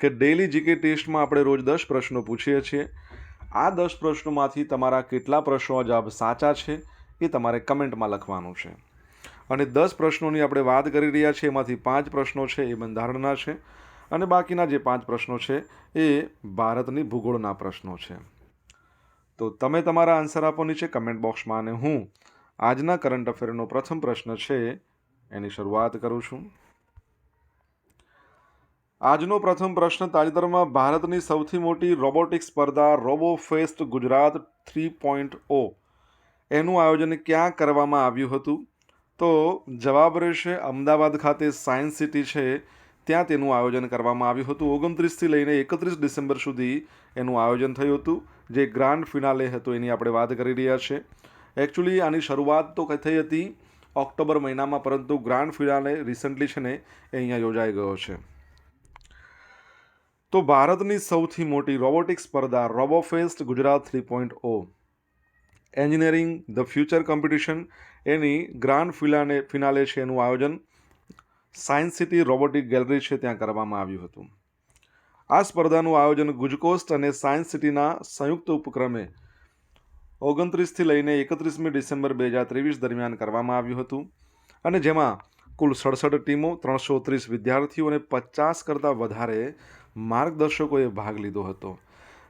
કે daily GK ટેસ્ટમાં આપણે રોજ દસ પ્રશ્નો પૂછીએ છીએ. આ દસ પ્રશ્નોમાંથી તમારા કેટલા પ્રશ્નો જવાબ સાચા છે એ તમારે કમેન્ટમાં લખવાનું છે. અને દસ પ્રશ્નોની આપણે વાત કરી રહ્યા છીએ, એમાંથી પાંચ પ્રશ્નો છે, એ બંધારણના છે. અને બાકીના જે પાંચ પ્રશ્નો છે, એ ભારતની ભૂગોળના પ્રશ્નો છે. તો તમે તમારા આન્સર આપો નીચે કમેન્ટ બોક્સમાં અને હું આજના કરંટ અફેરનો પ્રથમ પ્રશ્ન છે, એની શરૂઆત કરું છું. આજનો પ્રથમ પ્રશ્ન તાજેતરમાં ભારતની સૌથી મોટી રોબોટિક સ્પર્ધા robo fest Gujarat three point O. એનું આયોજન ક્યાં કરવામાં આવ્યું હતું? તો જવાબ રહેશે અમદાવાદ ખાતે સાયન્સ સિટી છે. ત્યાં તેનું આયોજન કરવામાં આવ્યું હતું. ઓગણત્રીસથી લઈને એકત્રીસ ડિસેમ્બર સુધી એનું આયોજન થયું હતું. જે ગ્રાન્ડ ફિનાલે હતું એની આપણે વાત કરી રહ્યા છે. એકચ્યુઅલી આની શરૂઆત તો થઈ હતી? ઓક્ટોબર મહિનામાં, પરંતુ ગ્રાન્ડ ફિનાલે રિસન્ટલી છે ને એ અહીંયા યોજાઈ ગયો છે. તો ભારતની સૌથી મોટી રોબોટિક સ્પર્ધા robofest Gujarat three point O. Engineering the future competition, any grand ફિલાને, ફિનાલે છે એનું આયોજન. સાયન્સ સિટી રોબોટિક ગેલેરી છે ત્યાં કરવામાં આવ્યું હતું. આ સ્પર્ધાનું આયોજન ગુજકોસ્ટ અને સાયન્સ સિટીના સંયુક્ત ઉપક્રમે ઓગણત્રીસથી લઈને એકત્રીસમી ડિસેમ્બર બે હજાર ત્રેવીસ દરમિયાન કરવામાં આવ્યું હતું. અને જેમાં કુલ સડસઠ ટીમો, ત્રણસો ત્રીસ વિદ્યાર્થીઓ અને પચાસ કરતાં વધારે માર્ગદર્શકોએ ભાગ લીધો હતો,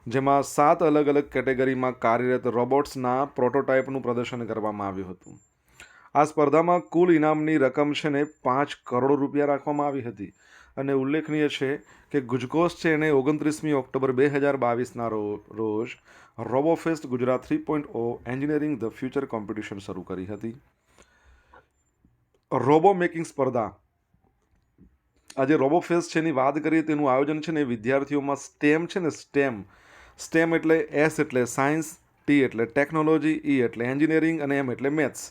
જેમાં સાત અલગ અલગ કેટેગરીમાં કાર્યરત રોબોટ્સના પ્રોટોટાઇપનું પ્રદર્શન કરવામાં આવ્યું હતું. આ સ્પર્ધામાં કુલ ઇનામની રકમ છે ને પાંચ કરોડ રૂપિયા રાખવામાં આવી હતી અને ઉલ્લેખનીય છે કે ગુજકોસ છે એને ઓગણત્રીસમી ઓક્ટોબર બે હજાર બાવીસના રોજ robofest Gujarat three point O engineering the future competition શરૂ કરી હતી. રોબો મેકિંગ સ્પર્ધા આજે રોબોફેસ્ટ છે એની વાત કરીએ તેનું આયોજન છે ને વિદ્યાર્થીઓમાં સ્ટેમ છે ને સ્ટેમ સ્ટેમ એટલે એસ એટલે સાયન્સ ટી એટલે ટેકનોલોજી ઈ એટલે એન્જિનિયરિંગ અને એમ એટલે મેથ્સ.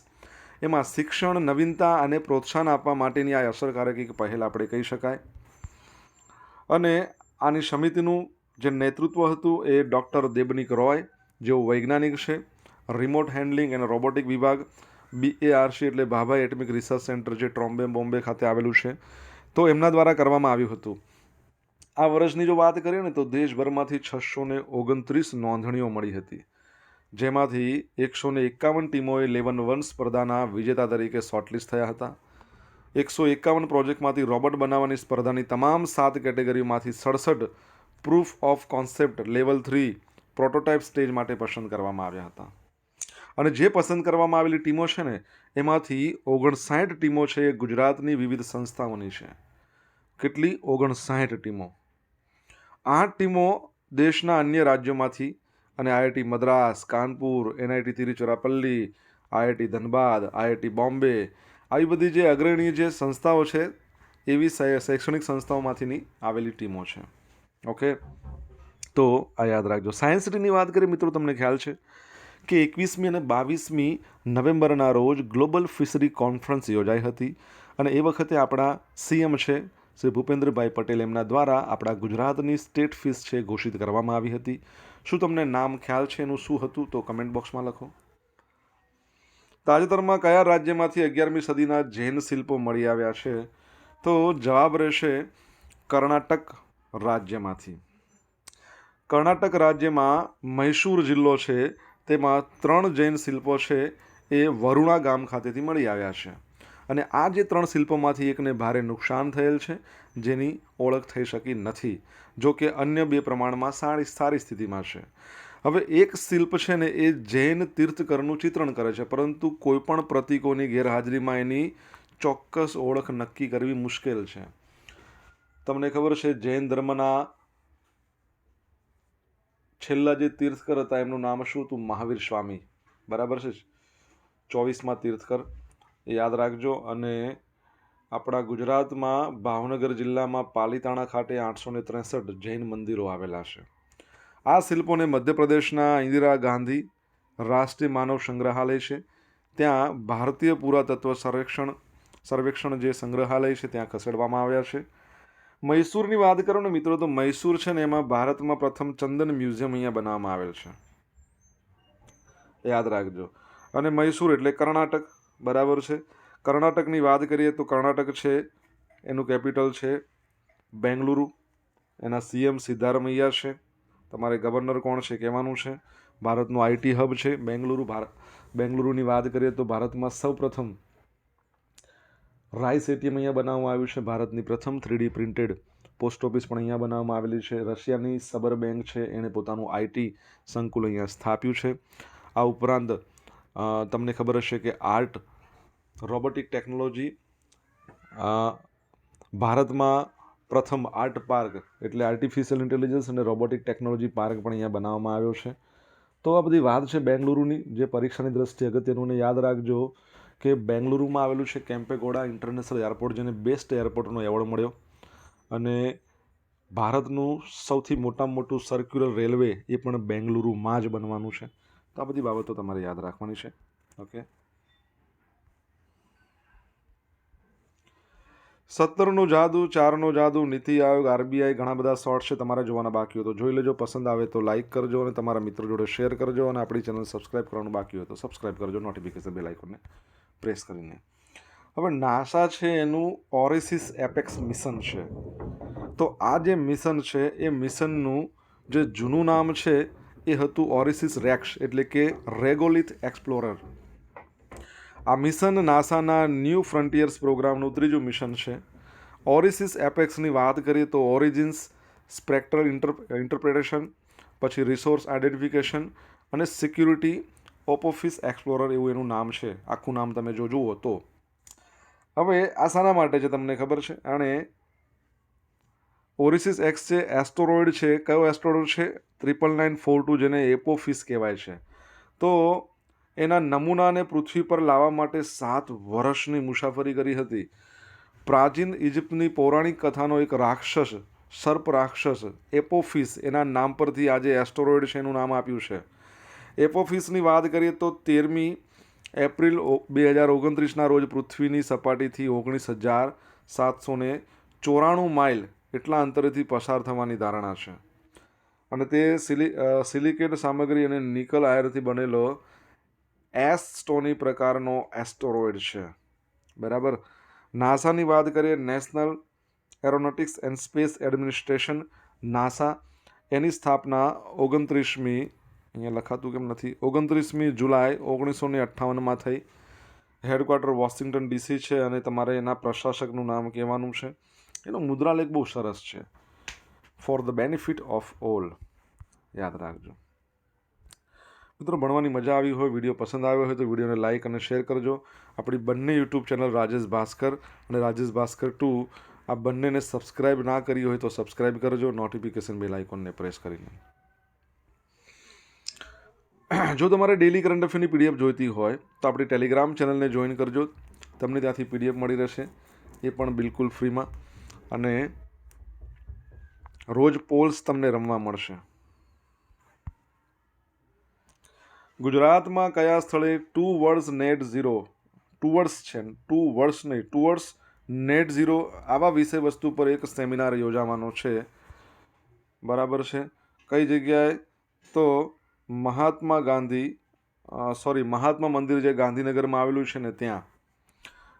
એમાં શિક્ષણ, નવીનતા અને પ્રોત્સાહન આપવા માટેની આ અસરકારક એક પહેલ આપણે કહી શકાય. અને આની સમિતિનું જે નેતૃત્વ હતું એ ડૉક્ટર દેબનિક રોય, જેઓ વૈજ્ઞાનિક છે, રિમોટ હેન્ડલિંગ અને રોબોટિક વિભાગ બીએઆરસી એટલે ભાભા એટમિક રિસર્ચ સેન્ટર, જે ટ્રોમ્બે બોમ્બે ખાતે આવેલું છે. તો એમના દ્વારા કરવામાં આવ્યું હતું. આ વર્ષની જો વાત કરીએ ને તો દેશભરમાંથી છસો ને ઓગણત્રીસ નોંધણીઓ મળી હતી. જેમાંથી એકસો ને એકાવન ટીમોએ લેવન વન સ્પર્ધાના વિજેતા તરીકે શોર્ટલિસ્ટ થયા હતા. એકસો એકાવન પ્રોજેક્ટમાંથી રોબોટ બનાવવાની સ્પર્ધાની તમામ સાત કેટેગરીમાંથી સડસઠ proof of concept level three prototype stage માટે પસંદ કરવામાં આવ્યા હતા. અને જે પસંદ કરવામાં આવેલી ટીમો છે ને, એમાંથી ઓગણસાઠ ટીમો છે એ ગુજરાતની વિવિધ સંસ્થાઓની છે. કેટલી ઓગણસાઠ ટીમો? આઠ ટીમો દેશના અન્ય રાજ્યોમાંથી, અને IIT Madras, Kanpur, NIT Tiruchirappalli, IIT Dhanbad, IIT Bombay, આવી બધી જે અગ્રણી જે સંસ્થાઓ છે, એવી શૈક્ષણિક સંસ્થાઓમાંથીની આવેલી ટીમો છે. ઓકે? તો આ યાદ રાખજો. સાયન્સ સિટીની વાત કરીએ, મિત્રો, તમને ખ્યાલ છે કે એકવીસમી અને બાવીસમી નવેમ્બરના રોજ ગ્લોબલ ફિશરી કોન્ફરન્સ યોજાઈ હતી, અને એ વખતે આપણા સીએમ છે શ્રી ભૂપેન્દ્રભાઈ પટેલ એમના દ્વારા આપણા ગુજરાતની સ્ટેટ ફીસ છે ઘોષિત કરવામાં આવી હતી. શું તમને નામ ખ્યાલ છે એનું? શું હતું? તો કમેન્ટ બોક્સમાં લખો. તાજેતરમાં કયા રાજ્યમાંથી અગિયારમી સદીના જૈન શિલ્પો મળી આવ્યા છે? તો જવાબ રહેશે કર્ણાટક રાજ્યમાંથી. કર્ણાટક રાજ્યમાં મૈસૂર જિલ્લો છે. તેમાં ત્રણ જૈન શિલ્પો છે. એ વરુણા ગામ ખાતેથી મળી આવ્યા છે. અને આ જે ત્રણ શિલ્પોમાંથી એકને ભારે નુકસાન થયેલ છે, જેની ઓળખ થઈ શકી નથી, જો કે અન્ય બે પ્રમાણમાં સારી સારી સ્થિતિમાં છે. હવે એક શિલ્પ છે ને, એ જૈન તીર્થકરનું ચિત્રણ કરે છે, પરંતુ કોઈપણ પ્રતિકોની ગેરહાજરીમાં એની ચોક્કસ ઓળખ નક્કી કરવી મુશ્કેલ છે. તમને ખબર છે, જૈન ધર્મના છેલ્લા જે તીર્થકર હતા, એમનું નામ શું હતું? મહાવીર સ્વામી. બરાબર છે ચોવીસમાં તીર્થકર. યાદ રાખજો. અને આપણા ગુજરાતમાં ભાવનગર જિલ્લામાં પાલીતાણા ખાતે આઠસો ને ત્રેસઠ જૈન મંદિરો આવેલા છે. આ શિલ્પોને મધ્યપ્રદેશના ઇન્દિરા ગાંધી રાષ્ટ્રીય માનવ સંગ્રહાલય છે. ત્યાં ભારતીય પુરાતત્વ સર્વેક્ષણ સર્વેક્ષણ જે સંગ્રહાલય છે ત્યાં ખસેડવામાં આવ્યા છે. મૈસૂરની વાત કરો ને મિત્રો, તો મૈસૂર છે ને એમાં ભારતમાં પ્રથમ ચંદન મ્યુઝિયમ અહીંયા બનાવવામાં આવેલ છે. યાદ રાખજો. અને મૈસૂર એટલે કર્ણાટક. બરાબર છે. કર્ણાટકની વાત કરીએ તો કર્ણાટક છે, એનું કેપિટલ છે બેંગલુરુ. એના સીએમ સિદ્ધારમૈયા છે. તમારે ગવર્નર કોણ છે કહેવાનું છે? ભારતનું આઈટી હબ છે બેંગલુરુ. ભારત બેંગલુરુની વાત કરીએ તો ભારતમાં સૌપ્રથમ રાઈસ એટીએમ અહીંયા બનાવવામાં આવ્યું છે. ભારતની પ્રથમ થ્રીડી પ્રિન્ટેડ પોસ્ટ ઓફિસ પણ અહીંયા બનાવવામાં આવેલી છે. રશિયાની સબર બેંક છે, એણે પોતાનું આઈટી સંકુલ અહીંયા સ્થાપ્યું છે. આ ઉપરાંત તમને ખબર હશે કે આર્ટ, રોબોટિક ટેકનોલોજી ભારતમાં પ્રથમ આર્ટ પાર્ક એટલે આર્ટિફિશિયલ ઇન્ટેલિજન્સ અને રોબોટિક ટેકનોલોજી પાર્ક પણ અહીંયા બનાવવામાં આવ્યો છે. તો આ બધી વાત છે બેંગલુરુની, જે પરીક્ષાની દ્રષ્ટિએ અગત્યનું યાદ રાખજો કે બેંગલુરુમાં આવેલું છે કેમ્પેગોડા ઇન્ટરનેશનલ એરપોર્ટ, જેને બેસ્ટ એરપોર્ટનો એવોર્ડ મળ્યો. અને ભારતનું સૌથી મોટામાં મોટું સર્ક્યુલર રેલવે એ પણ બેંગલુરુમાં જ બનવાનું છે. તો આ બધી બાબતો તમારે યાદ રાખવાની છે. ઓકે સત્તરનું જાદુ, ચારનો જાદુ, નીતિ આયોગ, આરબીઆઈ ઘણા બધા શોર્ટ છે, તમારે જોવાના બાકી હોય તો જોઈ લેજો. પસંદ આવે તો લાઇક કરજો અને તમારા મિત્રો જોડે શેર કરજો અને આપણી ચેનલ સબસ્ક્રાઇબ કરવાનું બાકી હોય તો સબસ્ક્રાઇબ કરજો નોટિફિકેશન બેલ આઇકોનને પ્રેસ કરીને. હવે નાસા છે એનું ઓરિસિસ એપેક્સ મિશન છે. તો આ જે મિશન છે, એ મિશનનું જે જૂનું નામ છે એ હતું ઓરિસિસ રેક્સ, એટલે કે રેગોલિથ એક્સપ્લોરર. આ મિશન નાસાના ન્યૂ ફ્રન્ટિયર્સ પ્રોગ્રામનું ત્રીજું મિશન છે. ઓરિસિસ એપેક્સની વાત કરીએ તો ઓરિજિન્સ, સ્પેક્ટ્રલ ઇન્ટર, ઇન્ટરપ્રિટેશન, પછી રિસોર્સ આઇડેન્ટિફિકેશન અને સિક્યુરિટી, ઓપોફિસ એક્સપ્લોરર એવું એનું નામ છે. આખું નામ તમે જો જુઓ તો. હવે આ શાના માટે છે તમને ખબર છે અને ઓરિસિસ એક્સ છે એસ્ટોરોઇડ છે, કયો એસ્ટોરોઇડ છે? ત્રિપલ નાઇન ફોર ટુ જેને એપોફિસ કહેવાય છે. તો એના નમૂનાને પૃથ્વી પર લાવવા માટે સાત વર્ષની મુસાફરી કરી હતી. પ્રાચીન ઇજિપ્તની પૌરાણિક કથાનો એક રાક્ષસ, સર્પ રાક્ષસ, એપોફિસ, એના નામ પરથી આજે એસ્ટોરોઇડ છે એનું નામ આપ્યું છે. એપોફિસની વાત કરીએ તો તેરમી એપ્રિલ બે હજાર ઓગણત્રીસના રોજ પૃથ્વીની સપાટીથી ઓગણીસ હજાર સાતસો ચોરાણું માઇલ એટલા અંતરેથી પસાર થવાની ધારણા છે. અને તે સિલિ સિલિકેટ સામગ્રી અને નિકલ આયરથી બનેલો એસ સ્ટોની પ્રકારનો એસ્ટોરોઇડ છે. બરાબર? નાસાની વાત કરીએ, national aeronautics and space administration, NASA. એની સ્થાપના ઓગણત્રીસમી, અહીંયા લખાતું કેમ નથી? ઓગણત્રીસમી જુલાઈ ઓગણીસો ને અઠ્ઠાવનમાં થઈ. હેડક્વાર્ટર વોશિંગ્ટન ડીસી છે અને તમારે એના પ્રશાસકનું નામ કહેવાનું છે. એનો મુદ્રાલેખ બહુ સરસ છે for the benefit of all યાદ રાખજો મિત્રો, ભણવાની મજા આવી હોય, વીડિયો પસંદ આવ્યો હોય તો વિડીયોને લાઇક અને શેર કરજો. આપણી બંને યુટ્યુબ ચેનલ રાજેશ ભાસ્કર અને રાજેશ ભાસ્કર ટુ આ બંનેને સબસ્ક્રાઇબ ના કરી હોય તો સબસ્ક્રાઇબ કરજો. નોટિફિકેશન બેલ આઇકોનને પ્રેસ કરીને. જો તમારે ડેલી કરંટ અફેરની પીડીએફ જોઈતી હોય, તો આપણી ટેલિગ્રામ ચેનલને જોઈન કરજો. તમને ત્યાંથી પીડીએફ મળી રહેશે. એ પણ બિલકુલ ફ્રીમાં અને રોજ પોલ્સ તમને રમવા મળશે. ગુજરાતમાં કયા સ્થળે towards net zero? Towards છે ટુ વર્ડ્સ નહીં, ટુ વર્ડ્સ નેટ ઝીરો આવા વિષય વસ્તુ પર એક સેમિનાર યોજાવાનો છે. બરાબર છે? કઈ જગ્યાએ? તો મહાત્મા ગાંધી સોરી મહાત્મા મંદિર જે ગાંધીનગરમાં આવેલું છે ને ત્યાં.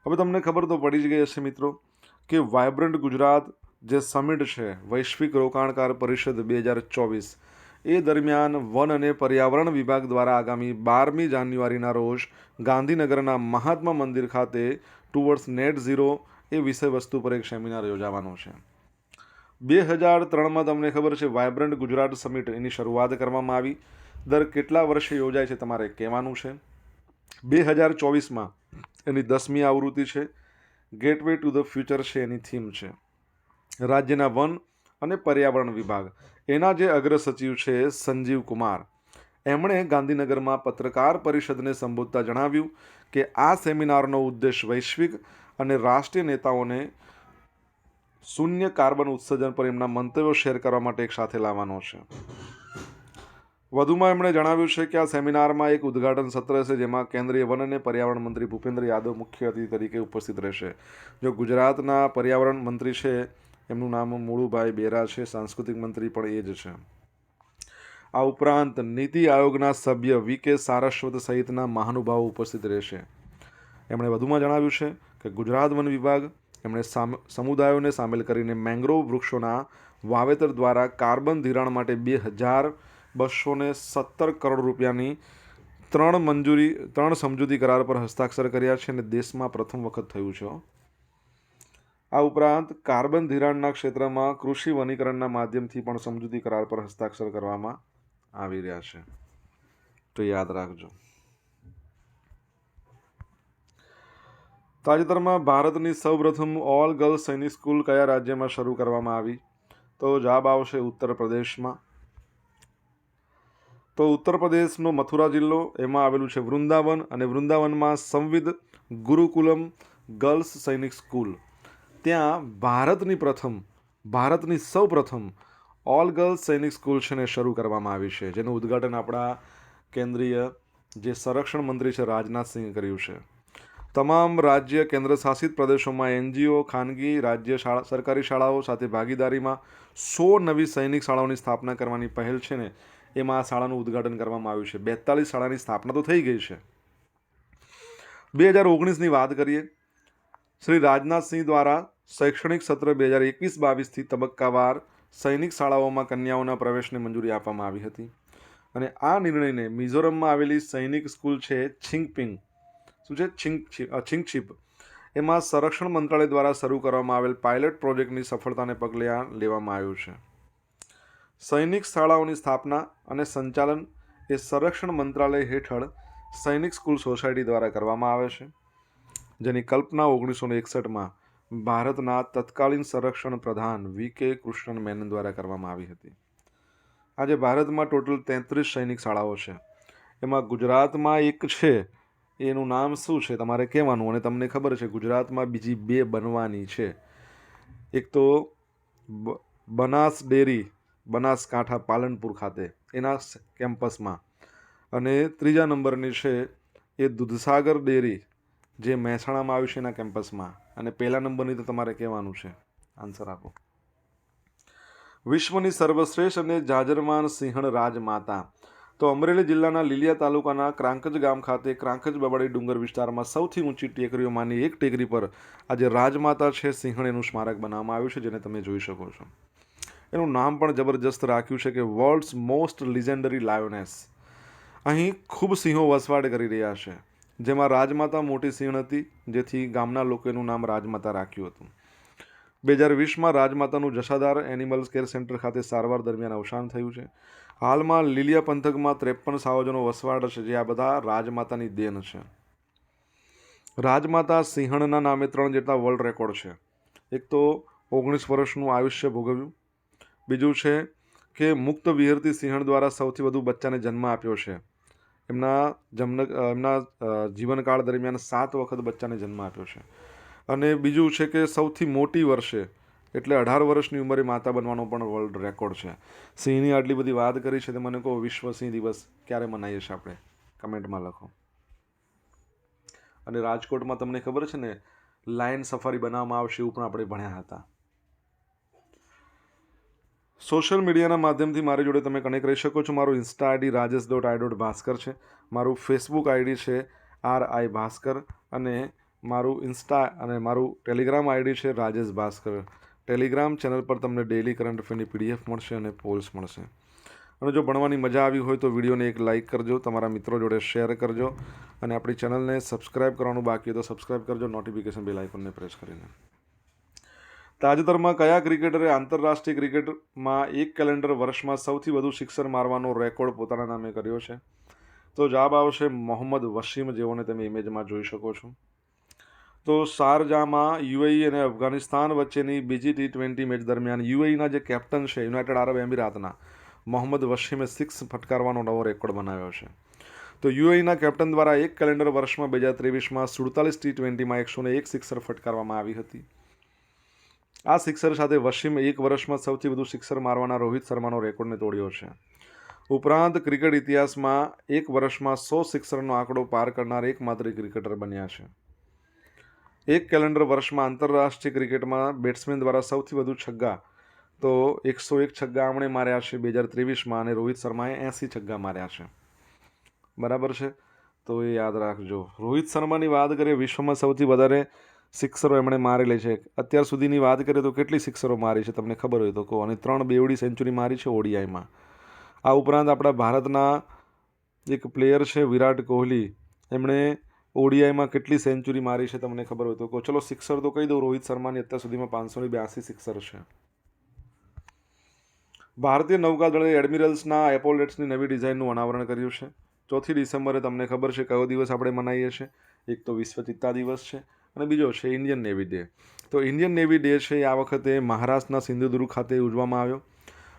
હવે તમને ખબર તો પડી જ ગઈ હશે મિત્રો. કે વાયબ્રન્ટ ગુજરાત જે સમિટ છે, વૈશ્વિક રોકાણકાર પરિષદ બે હજાર ચોવીસ, એ દરમિયાન વન અને પર્યાવરણ વિભાગ દ્વારા આગામી બારમી જાન્યુઆરીના રોજ ગાંધીનગરના મહાત્મા મંદિર ખાતે ટુવર્ડ્સ નેટ ઝીરો એ વિષય વસ્તુ પર એક સેમિનાર યોજાવાનો છે. બે હજાર ત્રણમાં તમને ખબર છે, વાયબ્રન્ટ ગુજરાત સમિટ એની શરૂઆત કરવામાં આવી. દર કેટલા વર્ષે યોજાય છે તમારે કહેવાનું છે. બે હજાર ચોવીસમાં એની દસમી આવૃત્તિ છે. ગેટવે ટુ ધ ફ્યુચર છે એની થીમ છે. રાજ્યના વન અને પર્યાવરણ વિભાગ. એના જે અગ્ર સચિવ છે સંજીવ કુમાર. એમણે ગાંધીનગરમાં પત્રકાર પરિષદને સંબોધતા જણાવ્યું કે આ સેમિનારનો ઉદ્દેશ વૈશ્વિક અને રાષ્ટ્રીય નેતાઓને શૂન્ય કાર્બન ઉત્સર્જન પર એમના મંતવ્યો શેર કરવા માટે એક સાથે લાવવાનો છે. વધુમાં એમણે જણાવ્યું છે કે આ સેમિનારમાં એક ઉદ્ઘાટન સત્ર છે જેમાં કેન્દ્રીય વન અને પર્યાવરણ મંત્રી ભૂપેન્દ્ર યાદવ મુખ્ય અતિથિ તરીકે ઉપસ્થિત રહેશે. જો ગુજરાતના પર્યાવરણ મંત્રી છે, એમનું નામ મૂળુભાઈ બેરા છે, સાંસ્કૃતિક મંત્રી પણ એ જ છે. આ ઉપરાંત નીતિ આયોગના સભ્ય વી કે સારસ્વત સહિતના મહાનુભાવો ઉપસ્થિત રહેશે. એમણે વધુમાં જણાવ્યું છે કે ગુજરાત વન વિભાગ એમણે સામ, સમુદાયોને સામેલ કરીને મેંગ્રોવ વૃક્ષોના વાવેતર દ્વારા કાર્બન ધિરાણ માટે બે હજાર બસો ને સત્તર કરોડ રૂપિયાની ત્રણ મંજૂરી, ત્રણ સમજૂતી કરાર પર હસ્તાક્ષર કર્યા છે અને દેશમાં પ્રથમ વખત થયું છે. આ ઉપરાંત કાર્બન ધિરાણના ક્ષેત્રમાં કૃષિ વનીકરણના માધ્યમથી પણ સમજૂતી કરાર પર હસ્તાક્ષર કરવામાં આવી રહ્યા છે. તો યાદ રાખજો. તાજેતરમાં ભારતની સૌપ્રથમ ઓલ ગર્લ્સ સૈનિક સ્કૂલ કયા રાજ્યમાં શરૂ કરવામાં આવી? તો જવાબ આવશે ઉત્તર પ્રદેશમાં. તો ઉત્તર પ્રદેશનો મથુરા જિલ્લો એમાં આવેલું છે વૃંદાવન અને વૃંદાવનમાં સંવિદ ગુરુકુલમ ગર્લ્સ સૈનિક સ્કૂલ. ત્યાં ભારતની પ્રથમ, ભારતની સૌ પ્રથમ ઓલ ગર્લ્સ સૈનિક સ્કૂલ છે ને શરૂ કરવામાં આવી છે. જેનું ઉદ્ઘાટન આપણા કેન્દ્રીય જે સંરક્ષણ મંત્રી છે રાજનાથસિંહે કર્યું છે. તમામ રાજ્ય કેન્દ્ર શાસિત પ્રદેશોમાં એનજીઓ, ખાનગી, રાજ્ય શાળા, સરકારી શાળાઓ સાથે ભાગીદારીમાં સો નવી સૈનિક શાળાઓની સ્થાપના કરવાની પહેલ છે ને એમાં આ શાળાનું ઉદ્ઘાટન કરવામાં આવ્યું છે. બેતાલીસ શાળાની સ્થાપના તો થઈ ગઈ છે. બે હજાર ઓગણીસની વાત કરીએ, શ્રી રાજનાથસિંહ દ્વારા શૈક્ષણિક સત્ર બે હજાર એકવીસ બાવીસથી તબક્કાવાર સૈનિક શાળાઓમાં કન્યાઓના પ્રવેશને મંજૂરી આપવામાં આવી હતી. અને આ નિર્ણયને મિઝોરમમાં આવેલી સૈનિક સ્કૂલ છે છિંગપિંગ. શું છે? છિંગ છિંગછીપ. એમાં સંરક્ષણ મંત્રાલય દ્વારા શરૂ કરવામાં આવેલ પાયલટ પ્રોજેક્ટની સફળતાને પગલે આ લેવામાં આવ્યું છે. સૈનિક શાળાઓની સ્થાપના અને સંચાલન એ સંરક્ષણ મંત્રાલય હેઠળ સૈનિક સ્કૂલ સોસાયટી દ્વારા કરવામાં આવે છે, જેની કલ્પના ઓગણીસો એકસઠમાં ભારતના તત્કાલીન સંરક્ષણ પ્રધાન વી કે કૃષ્ણન મેનન દ્વારા કરવામાં આવી હતી. આજે ભારતમાં ટોટલ તેત્રીસ સૈનિક શાળાઓ છે. એમાં ગુજરાતમાં એક છે, એનું નામ શું છે તમારે કહેવાનું અને તમને ખબર છે ગુજરાતમાં બીજી બે બનવાની છે. એક તો બનાસ ડેરી બનાસકાંઠા પાલનપુર ખાતે, એના કેમ્પસમાં. અને ત્રીજા નંબરની છે એ દૂધસાગર ડેરી, જે મહેસાણામાં આવ્યું છે એના કેમ્પસમાં. અને પહેલા નંબરની તો તમારે કહેવાનું છે. આન્સર આપો. વિશ્વની સર્વશ્રેષ્ઠ અને જાજરમાન સિંહણ રાજમાતા. તો અમરેલી જિલ્લાના લીલિયા તાલુકાના ક્રાંકજ ગામ ખાતે, ક્રાંકજ બબાડી ડુંગર વિસ્તારમાં સૌથી ઊંચી ટેકરીઓમાંની એક ટેકરી પર આજે રાજમાતા છે સિંહણ એનું સ્મારક બનાવવામાં આવ્યું છે, જેને તમે જોઈ શકો છો. એનું નામ પણ જબરજસ્ત રાખ્યું છે કે વર્લ્ડ્સ મોસ્ટ લિજેન્ડરી લાયોનેસ અહીં ખૂબ સિંહો વસવાટ કરી રહ્યા છે. જેમાં રાજમાતા મોટી સિંહ હતી, જેથી ગામના લોકોનું નામ રાજમાતા રાખ્યું હતું. બે હજાર વીસમાં રાજમાતાનું જસાદાર એનિમલ્સ કેર સેન્ટર ખાતે સારવાર દરમિયાન અવસાન થયું છે. હાલમાં લીલિયા પંથકમાં ત્રેપન સાવજનો વસવાટ છે, જે આ બધા રાજમાતાની દેન છે. રાજમાતા સિંહણના નામે ત્રણ જેટલા વર્લ્ડ રેકોર્ડ છે. એક તો ઓગણીસ વર્ષનું આયુષ્ય ભોગવ્યું બીજું છે કે મુક્ત વિહરતી સિંહણ દ્વારા સૌથી વધુ બચ્ચાને જન્મ આપ્યો છે. એમના જન્મ, એમના જીવનકાળ દરમિયાન સાત વખત બચ્ચાને જન્મ આપ્યો છે. અને બીજું છે કે સૌથી મોટી વર્ષે, એટલે અઢાર વર્ષની ઉંમરે માતા બનવાનો પણ વર્લ્ડ રેકોર્ડ છે. સિંહની આટલી બધી વાત કરી છે, તો મને કહો વિશ્વ સિંહ દિવસ ક્યારે મનાવીએ છીએ આપણે? કમેન્ટમાં લખો. અને રાજકોટમાં તમને ખબર છે ને, લાયન સફારી બનાવવામાં આવશે એવું પણ આપણે ભણ્યા હતા. સોશિયલ મીડિયાના માધ્યમથી મારી જોડે તમે કનેક્ટ રહી શકો છો. મારું insta ID Rajesh dot I dot Bhaskar છે. મારું ફેસબુક આઈડી છે આર આઈ ભાસ્કર અને મારું ઇન્સ્ટા અને મારું ટેલિગ્રામ આઈડી છે રાજેશ ભાસ્કર ટેલિગ્રામ ચેનલ પર તમને ડેલી કરંટ અફેરની પીડીએફ મળશે અને પોલ્સ મળશે. અને જો ભણવાની મજા આવી હોય તો વિડીયોને એક લાઇક કરજો, તમારા મિત્રો જોડે શેર કરજો અને આપણી ચેનલને સબસ્ક્રાઇબ કરવાનું બાકી હોય તો સબસ્ક્રાઇબ કરજો નોટિફિકેશન બેલ આઇકોનને પ્રેસ કરીને. તાજેતરમાં કયા ક્રિકેટરે આંતરરાષ્ટ્રીય ક્રિકેટમાં એક કેલેન્ડર વર્ષમાં સૌથી વધુ સિક્સર મારવાનો રેકોર્ડ પોતાના નામે કર્યો છે? તો જવાબ આવશે મોહમ્મદ વસીમ જેઓને તમે ઇમેજમાં જોઈ શકો છો. તો શારજામાં યુએઈ અને અફઘાનિસ્તાન વચ્ચેની બીજી ટી ટ્વેન્ટી મેચ દરમિયાન યુએઈના જે કેપ્ટન છે, યુનાઇટેડ આરબ એમિરાતના, મોહમ્મદ વસીમે સિક્સ ફટકારવાનો નવો રેકોર્ડ બનાવ્યો છે. તો યુએઈના કેપ્ટન દ્વારા એક કેલેન્ડર વર્ષમાં બે હજાર ત્રેવીસમાં સુડતાલીસ ટી ટ્વેન્ટીમાં એકસો એક સિક્સર ફટકારવામાં આવી હતી. આ સિક્સર સાથે વસીમ એક વર્ષમાં સૌથી વધુ સિક્સર મારવાના રોહિત શર્માનો રેકોર્ડને તોડ્યો છે. ઉપરાંત ક્રિકેટ ઇતિહાસમાં એક વર્ષમાં સો સિક્સરનો આંકડો પાર કરનાર એકમાત્ર ક્રિકેટર બન્યા છે. એક કેલેન્ડર વર્ષમાં આંતરરાષ્ટ્રીય ક્રિકેટમાં બેટ્સમેન દ્વારા સૌથી વધુ છગ્ગા, તો એકસો એક છગ્ગા આમણે માર્યા છે બે હજાર ત્રેવીસમાં અને રોહિત શર્માએ એંસી છગ્ગા માર્યા છે. બરાબર છે? તો એ યાદ રાખજો. રોહિત શર્માની વાત કરીએ, વિશ્વમાં સૌથી વધારે સિક્સરો એમણે મારેલી છે. અત્યાર સુધીની વાત કરીએ તો કેટલી સિક્સરો મારી છે તમને ખબર હોય તો કહો. અને ત્રણ બેવડી સેન્ચુરી મારી છે ઓડીઆઈમાં. આ ઉપરાંત આપણા ભારતના એક પ્લેયર છે વિરાટ કોહલી. એમણે ઓડીઆઈમાં કેટલી સેન્ચુરી મારી છે તમને ખબર હોય તો કહો. ચલો સિક્સર તો કહી દઉં. રોહિત શર્માની અત્યાર સુધીમાં પાંચસોની બ્યાસી સિક્સર છે. ભારતીય નૌકાદળે એડમિરલ્સના એપોલેટ્સની નવી ડિઝાઇનનું અનાવરણ કર્યું છે. ચોથી ડિસેમ્બરે તમને ખબર છે કયો દિવસ આપણે મનાવીએ છીએ? એક તો વિશ્વ ચિત્તા દિવસ છે. અને બીજો છે ઇન્ડિયન નેવી ડે તો ઇન્ડિયન નેવી ડે છે આ વખતે મહારાષ્ટ્રના સિંધુદુર્ગ ખાતે ઉજવવામાં આવ્યો.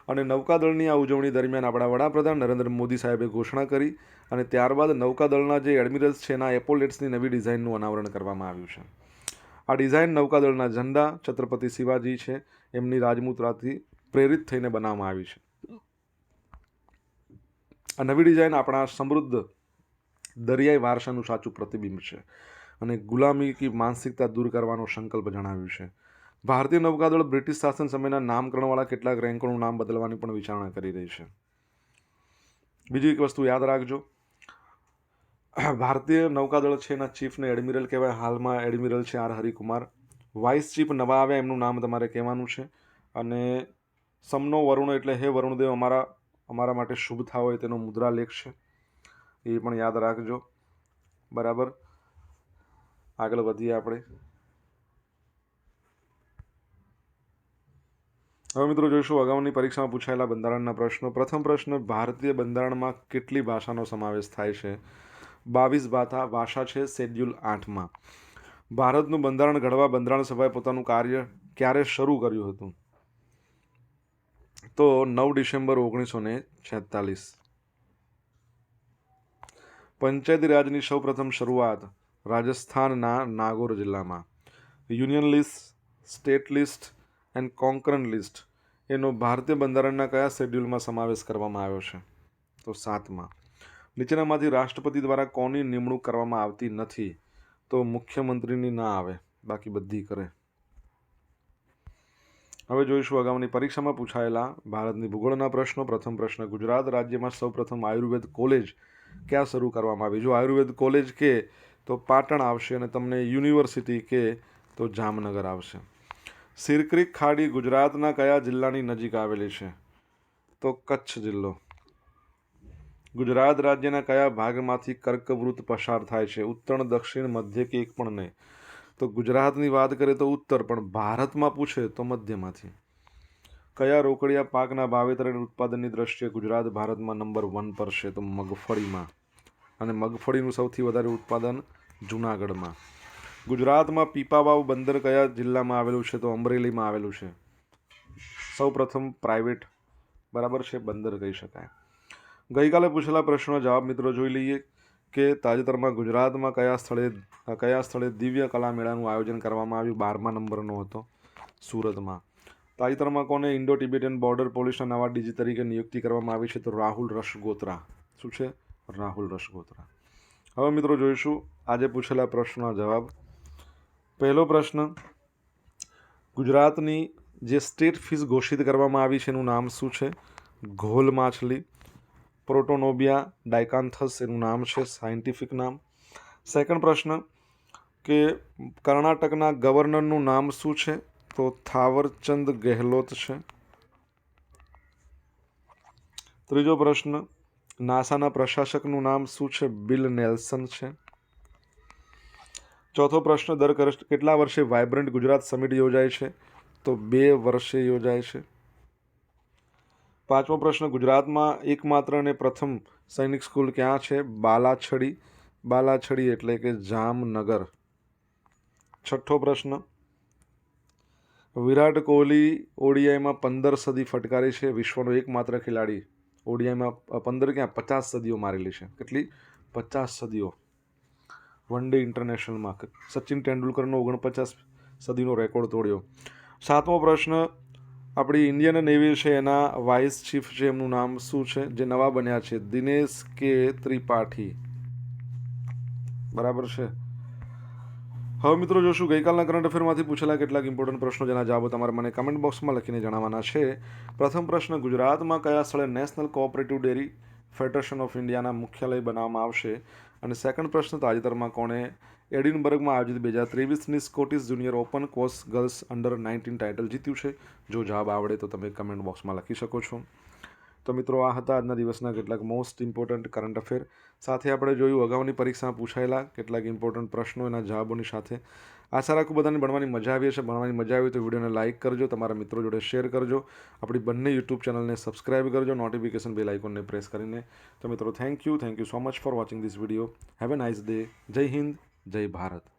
અને નૌકાદળની આ ઉજવણી દરમિયાન આપણા વડાપ્રધાન નરેન્દ્ર મોદી સાહેબે ઘોષણા કરી અને ત્યારબાદ નૌકાદળના જે એડમિરલ્સ છે એના એપોલેટ્સની નવી ડિઝાઇનનું અનાવરણ કરવામાં આવ્યું છે. આ ડિઝાઇન નૌકાદળના ઝંડા, છત્રપતિ શિવાજી છે, એમની રાજમુદ્રાથી પ્રેરિત થઈને બનાવવામાં આવી છે. આ નવી ડિઝાઇન આપણા સમૃદ્ધ દરિયાઈ વારસાનું સાચું પ્રતિબિંબ છે. અને ગુલામી કી માનસિકતા દૂર કરવાનો સંકલ્પ જણાવ્યું છે. ભારતીય નૌકાદળ બ્રિટિશ શાસન સમયના નામકરણવાળા કેટલાક રેન્કોનું નામ બદલવાની પણ વિચારણા કરી રહી છે. બીજી એક વસ્તુ યાદ રાખજો. ભારતીય નૌકાદળ છે એના ચીફને એડમિરલ કહેવાય. હાલમાં એડમિરલ છે આર હરિકુમાર. વાઇસ ચીફ નવા આવ્યા, એમનું નામ તમારે કહેવાનું છે. અને સમનો વરુણ એટલે હે વરુણદેવ, અમારા અમારા માટે શુભ થાવ હોય તેનો મુદ્રાલેખ છે. એ પણ યાદ રાખજો. બરાબર? આગળ વધીએ આપણે. હવે મિત્રો જોઈશું અગાઉની પરીક્ષામાં પૂછાયેલા બંધારણના પ્રશ્નો. પ્રથમ પ્રશ્ન, ભારતીય બંધારણમાં કેટલી ભાષાનો સમાવેશ થાય છે? બાવીસ ભાષા ભાષા છે શેડ્યુલ આઠમાં. ભારતનું બંધારણ ઘડવા બંધારણ સભાએ પોતાનું કાર્ય ક્યારે શરૂ કર્યું હતું? તો નવ ડિસેમ્બર ઓગણીસો ને છેતાલીસ. પંચાયતી રાજની સૌપ્રથમ શરૂઆત રાજસ્થાનના નાગોર જિલ્લામાં. Union list, state list and concurrent list એનો ભારતીય બંધારણના કયા શેડ્યુલમાં સમાવેશ કરવામાં આવ્યો છે? તો સાતમાં. નીચેનામાંથી રાષ્ટ્રપતિ દ્વારા કોની નિમણૂક કરવામાં આવતી નથી? તો મુખ્યમંત્રીની ના આવે. બાકી બધી કરે. હવે જોઈશું અગાઉની પરીક્ષામાં પૂછાયેલા ભારતની ભૂગોળના પ્રશ્નો. પ્રથમ પ્રશ્ન, ગુજરાત રાજ્યમાં સૌપ્રથમ આયુર્વેદ કોલેજ ક્યાં શરૂ કરવામાં આવી? જો આયુર્વેદ કોલેજ કે તો પાટણ આવશે અને તમને યુનિવર્સિટી કે તો જામનગર આવશે. સિરક્રિક ખાડી ગુજરાતના કયા જિલ્લાની નજીક આવેલી છે? તો કચ્છ જિલ્લો. ગુજરાત રાજ્યના કયા ભાગમાંથી કર્કવૃત પસાર થાય છે? ઉત્તર, દક્ષિણ, મધ્ય કે એક પણ નહીં? તો ગુજરાતની વાત કરીએ તો ઉત્તર, પણ ભારતમાં પૂછે તો મધ્યમાંથી. કયા રોકડિયા પાકના વાવેતર અને ઉત્પાદનની દ્રષ્ટિએ ગુજરાત ભારતમાં નંબર વન પર છે? તો મગફળીમાં. અને મગફળીનું સૌથી વધારે ઉત્પાદન જૂનાગઢમાં. ગુજરાતમાં પીપાવાવ બંદર કયા જિલ્લામાં આવેલું છે તો અમરેલીમાં આવેલું છે. સૌ પ્રથમ પ્રાઇવેટ બરાબર છે બંદર કહી શકાય. ગઈકાલે પૂછેલા પ્રશ્નનો જવાબ મિત્રો જોઈ લઈએ કે તાજેતરમાં ગુજરાતમાં કયા સ્થળે કયા સ્થળે દિવ્ય કલા મેળાનું આયોજન કરવામાં આવ્યું? બારમા નંબરનો હતો સુરતમાં. તાજેતરમાં કોને ઇન્ડો ટિબેટન બોર્ડર પોલીસના નવા ડીજી તરીકે નિયુક્તિ કરવામાં આવી છે તો રાહુલ રસગોત્રા. શું છે? રાહુલ રસગોત્રા. હવે મિત્રો જોઈશું. આજે પૂછેલા પ્રશ્નનો જવાબ. પહેલો પ્રશ્ન, ગુજરાતની જે સ્ટેટ ફીસ ઘોષિત કરવામાં આવી છે એનું નામ શું છે? ઘોલ માછલી, પ્રોટોનોબિયા, ડાયકાન્થસ એનું નામ છે, સાયન્ટિફિક નામ. સેકન્ડ પ્રશ્ન, કે કર્ણાટકના ગવર્નરનું નામ શું છે? તો થાવરચંદ ગેહલોત છે. ત્રીજો પ્રશ્ન નાસાના પ્રશાસકનું નામ શું છે? બિલ નેલ્સન છે. ચોથો પ્રશ્ન, દર કેટલા વર્ષે વાઇબ્રન્ટ ગુજરાત સમિટ યોજાય છે? તો બે વર્ષે યોજાય છે. પાંચમો પ્રશ્ન, ગુજરાતમાં એકમાત્ર અને પ્રથમ સૈનિક સ્કૂલ ક્યાં છે? બાલાછડી. બાલાછડી એટલે કે જામનગર. છઠ્ઠો પ્રશ્ન, વિરાટ કોહલી ઓડીઆઈમાં પંદર સદી ફટકારી છે. વિશ્વનો એકમાત્ર ખેલાડી. ઓડીઆઈમાં પંદર ક્યાં પચાસ સદીઓ મારેલી છે. કેટલી? પચાસ સદીઓ. વન ડે ઇન્ટરનેશનલમાં. સચિન તેંડુલકરનો ઓગણપચાસ સદીનો રેકોર્ડ તોડ્યો. સાતમો પ્રશ્ન, આપણી ઇન્ડિયન નેવી છે, એના વાઇસ ચીફ છે, એમનું નામ શું છે? જે નવા બન્યા છે, દિનેશ કે ત્રિપાઠી. બરાબર છે? હવે મિત્રો જોશું, ગઈકાલના કરંટ અફેરમાંથી પૂછેલા કેટલાક ઇમ્પોર્ટન્ટ પ્રશ્નો જેના જવાબો તમારે મને કમેન્ટ બોક્સમાં લખીને જણાવવાના છે. પ્રથમ પ્રશ્ન, ગુજરાતમાં કયા સ્થળે national cooperative dairy federation of ઇન્ડિયાના મુખ્યાલય બનાવવામાં આવશે? અને સેકન્ડ પ્રશ્ન, તાજેતરમાં કોણે એડિનબર્ગમાં આયોજિત બે હજાર ત્રેવીસની Scottish junior open course girls under nineteen title જીત્યું છે? જો જવાબ આવડે તો તમે કમેન્ટ બોક્સમાં લખી શકો છો. તો મિત્રો, આ હતા આજના દિવસના કેટલાક મોસ્ટ ઇમ્પોર્ટન્ટ કરંટ અફેર સાથે આપણે જોયું, અગાઉની પરીક્ષામાં પૂછાયેલા કેટલાક ઇમ્પોર્ટન્ટ પ્રશ્નો એના જવાબોની સાથે. આશા રાખું બધાને ભણવાની મજા આવી હશે. ભણવાની મજા આવી તો વિડીયોને લાઇક કરજો, તમારા મિત્રો જોડે શેર કરજો. આપણી બંને યુટ્યુબ ચેનલને સબસ્ક્રાઇબ કરજો નોટિફિકેશન બેલ આઇકોનને પ્રેસ કરીને. તો મિત્રો thank you thank you so much for watching this video have a nice day જય હિન્દ, જય ભારત.